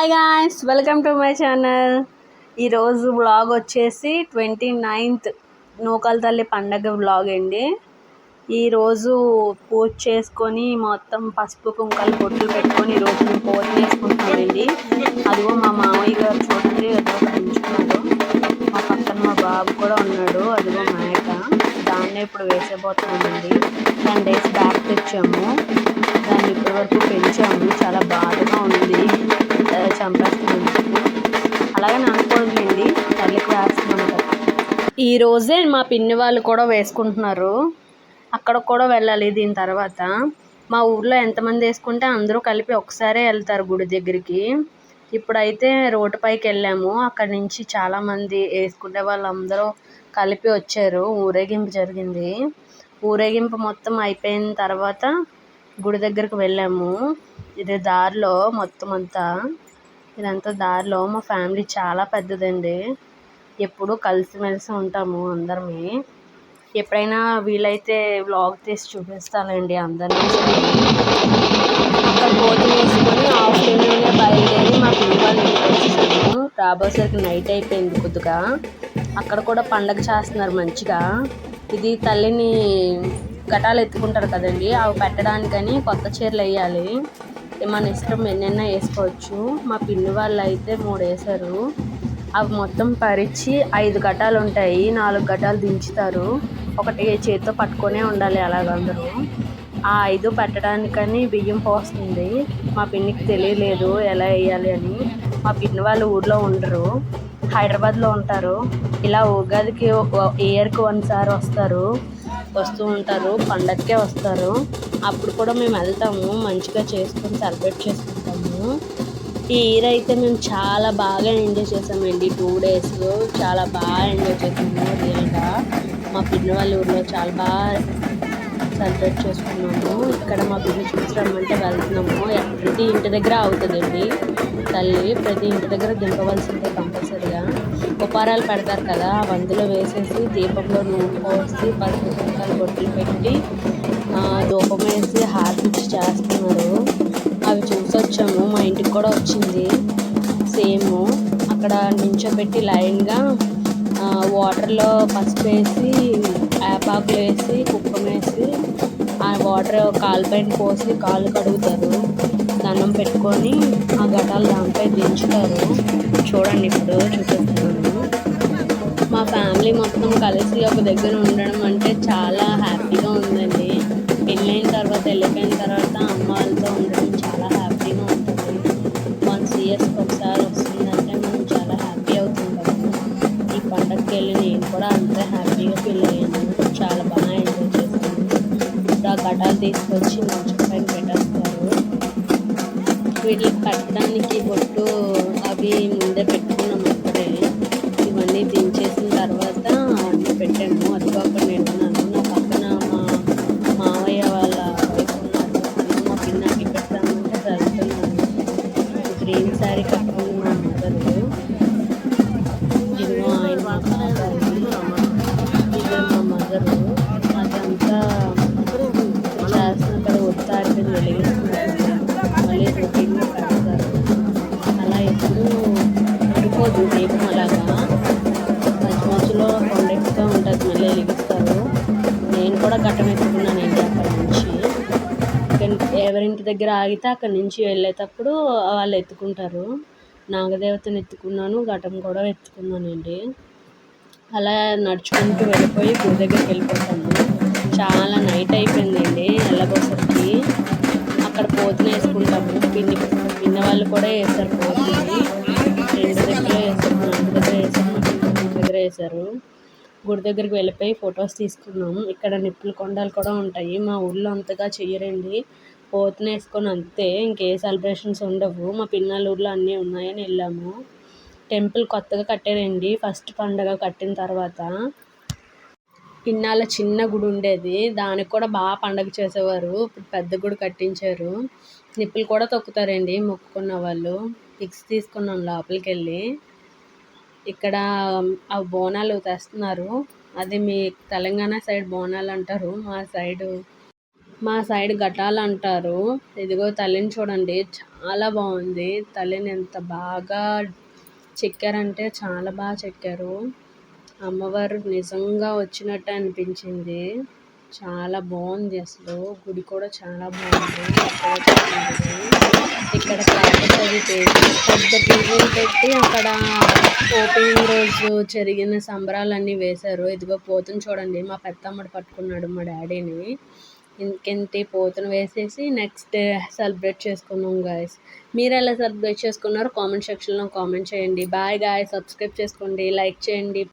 Hi guys welcome to my channel ఈరోజు vlog వచ్చేసి twenty ninth Nukala తల్లి పండగ వ్లాగ్ అండి. ఈరోజు పూజ చేసుకొని మొత్తం పసుపు కుంకాలు బొట్లు పెట్టుకొని ఈరోజు మేము పూజ చేసుకుంటామండి అదిగో మా మామయ్య గారు చూడండి ఏదో పెంచుకున్నారు మా పక్కన మా బాబు కూడా ఉన్నాడు. అదిగో మాయక దాన్నే ఇప్పుడు వేసేపోతున్నామండి టెన్ డేస్ బ్యాక్ తెచ్చాము. దాన్ని ఇప్పటి వరకు పెంచాము. చాలా బాధగా ఉంది. ఆ, అలాగని అనుకోండి తల్లికి వేస్తున్నాం ఈ రోజే మా పిన్ని వాళ్ళు కూడా వేసుకుంటున్నారు. అక్కడ కూడా వెళ్ళాలి దీని తర్వాత. మా ఊర్లో ఎంతమంది వేసుకుంటే అందరూ కలిపి ఒకసారే వెళ్తారు గుడి దగ్గరికి. ఇప్పుడైతే రోడ్డు పైకి వెళ్ళాము. అక్కడ నుంచి చాలామంది వేసుకునే వాళ్ళందరూ కలిపి వచ్చారు. ఊరేగింపు జరిగింది. ఊరేగింపు మొత్తం అయిపోయిన తర్వాత గుడి దగ్గరకు వెళ్ళాము. ఇది దారిలో మొత్తం అంతా. ఇదంతా దారిలో మా ఫ్యామిలీ చాలా పెద్దదండి. ఎప్పుడు కలిసిమెలిసి ఉంటాము అందరమే. ఎప్పుడైనా వీలైతే వ్లాగ్ తీసి చూపిస్తానండి అందరినీ. అక్కడ భోజనం వేసుకొని ఆఫ్టర్నూనే బయలుదేరి మా పిల్లలు వాళ్ళ వచ్చేసాము. రాబోసరికి నైట్ అయిపోయింది కొద్దిగా. అక్కడ కూడా పండగ చేస్తున్నారు మంచిగా. ఇది తల్లిని ఘటాలు ఎత్తుకుంటారు కదండి అవి పెట్టడానికని కొత్త చీరలు వేయాలి. మన ఇష్టం ఎన్నైనా వేసుకోవచ్చు. మా పిన్ని వాళ్ళు అయితే మూడు వేశారు అవి మొత్తం పరిచి ఐదు గటాలు ఉంటాయి. నాలుగు గటాలు దించుతారు. ఒకటి చేతితో పట్టుకొనే ఉండాలి అలాగందరూ ఆ ఐదు పెట్టడానికని బియ్యం పోస్తుంది. మా పిన్నికి తెలియలేదు ఎలా వేయాలి అని. మా పిన్ని వాళ్ళు ఊర్లో ఉండరు. హైదరాబాద్లో ఉంటారు. ఇలా ఉగాదికి ఇయర్కి వన్సారి వస్తారు. వస్తూ ఉంటారు. పండగకే వస్తారు. అప్పుడు కూడా మేము వెళ్తాము. మంచిగా చేసుకొని సెలబ్రేట్ చేసుకుంటాము. ఈ ఇయర్ అయితే మేము చాలా బాగా ఎంజాయ్ చేసామండి. టూ డేస్ చాలా బాగా ఎంజాయ్ చేసాము. రియల్గా మా పిన్ని వాళ్ళ ఊర్లో చాలా బాగా సెలబ్రేట్ చేసుకున్నాము. ఇక్కడ మా పిన్ని రమ్మంటే వెళ్తున్నాము. ప్రతి ఇంటి దగ్గర అవుతుందండి. తల్లి ప్రతి ఇంటి దగ్గర దింపవలసిందే కంపల్సరీగా. ఉపహారాలు పెడతారు కదా అవి వేసేసి దీపంలో నూనె పోసి పసుపు కుంకాలు బొట్టులు పెట్టి దూపం వేసి హార్పిచ్చి చేస్తున్నారు. అవి చూసి వచ్చాము. మా ఇంటికి కూడా వచ్చింది. సేమ్ అక్కడ నించోబెట్టి లైన్గా వాటర్లో పసుపు వేసి వేపాకులు వేసి కుప్పం వేసి ఆ వాటర్ కాలు పైన పోసి కాళ్ళు కడుగుతారు. దండం పెట్టుకొని ఆ ఘటాలు దానిపై దించుతారు. చూడండి ఇప్పుడు చూపిస్తున్నాను. మా ఫ్యామిలీ మొత్తం కలిసి ఒక దగ్గర ఉండడం అంటే చాలా హ్యాపీ. పండగకి వెళ్ళి నేను కూడా అంతే హ్యాపీగా ఫీల్ అయ్యాను. చాలా బాగా ఎంజాయ్ చేశాను. ఇప్పుడు ఆ ఘటాలు తీసుకొచ్చి మంచి పైన పెట్టేస్తారు. వీటికి కట్టడానికి ఉంటుంది దీపం అలాగా. మధ్య మధ్యలో కొండెక్కుతూ ఉంటుంది మళ్ళీ వెలిగిస్తారు. నేను కూడా ఘట్టం ఎత్తుకున్నానండి అక్కడ నుంచి. ఎవరింటి దగ్గర ఆగితే అక్కడ నుంచి వెళ్ళేటప్పుడు వాళ్ళు ఎత్తుకుంటారు. నాగదేవతను ఎత్తుకున్నాను ఘటం కూడా ఎత్తుకున్నానండి అలా నడుచుకుంటూ వెళ్ళిపోయి గుడి దగ్గరికి వెళ్ళిపోతాము. చాలా నైట్ అయిపోయిందండి ఎల్లగోసరికి అక్కడ పోతున వేసుకుంటాము. పిన్ని పిన్న వాళ్ళు కూడా వేస్తారు పోతుని. రెండు దగ్గర గుడి దగ్గరికి వెళ్ళిపోయి ఫొటోస్ తీసుకున్నాము. ఇక్కడ నిప్పుల కొండలు కూడా ఉంటాయి. మా ఊళ్ళో అంతగా చెయ్యరండి. పోతున వేసుకొని అంతే. ఇంకే సెలబ్రేషన్స్ ఉండవు. మా పిన్నాల ఊర్లో అన్నీ ఉన్నాయని వెళ్ళాము. టెంపుల్ కొత్తగా కట్టారండి. ఫస్ట్ పండగ కట్టిన తర్వాత. ఇన్నాళ్ళ చిన్న గుడి ఉండేది. దానికి కూడా బాగా పండగ చేసేవారు. ఇప్పుడు పెద్ద గుడి కట్టించారు. నిప్పులు కూడా తొక్కుతారండి. మొక్కుకున్న వాళ్ళు. పిక్స్ తీసుకున్నాం లోపలికి వెళ్ళి ఇక్కడ ఆ బోనాలు తెస్తున్నారు. అది మీ తెలంగాణ సైడ్ బోనాలు అంటారు. మా సైడు మా సైడ్ ఘటాలు అంటారు. ఇదిగో తల్లిని చూడండి. చాలా బాగుంది. తల్లిని ఎంత బాగా చెక్కారంటే చాలా బాగా చెక్కారు. అమ్మవారు నిజంగా వచ్చినట్టు అనిపించింది. చాలా బాగుంది అసలు. గుడి కూడా చాలా బాగుంది. ఇక్కడ పెద్ద టీవీలు పెట్టి అక్కడ ఓపెనింగ్ రోజు జరిగిన సంబరాలన్నీ వేశారు. ఇదిగో పోతుని చూడండి మా పెద్దమ్మడు పట్టుకున్నాడు మా డాడీని. ఇంకెంటి పోతును వేసేసి నెక్స్ట్ డే సెలబ్రేట్ చేసుకున్నాం గాయస్ మీరు ఎలా సెలబ్రేట్ చేసుకున్నారో కామెంట్ సెక్షన్లో కామెంట్ చేయండి. బాయ్ గాయస్ సబ్స్క్రైబ్ చేసుకోండి లైక్ చేయండి.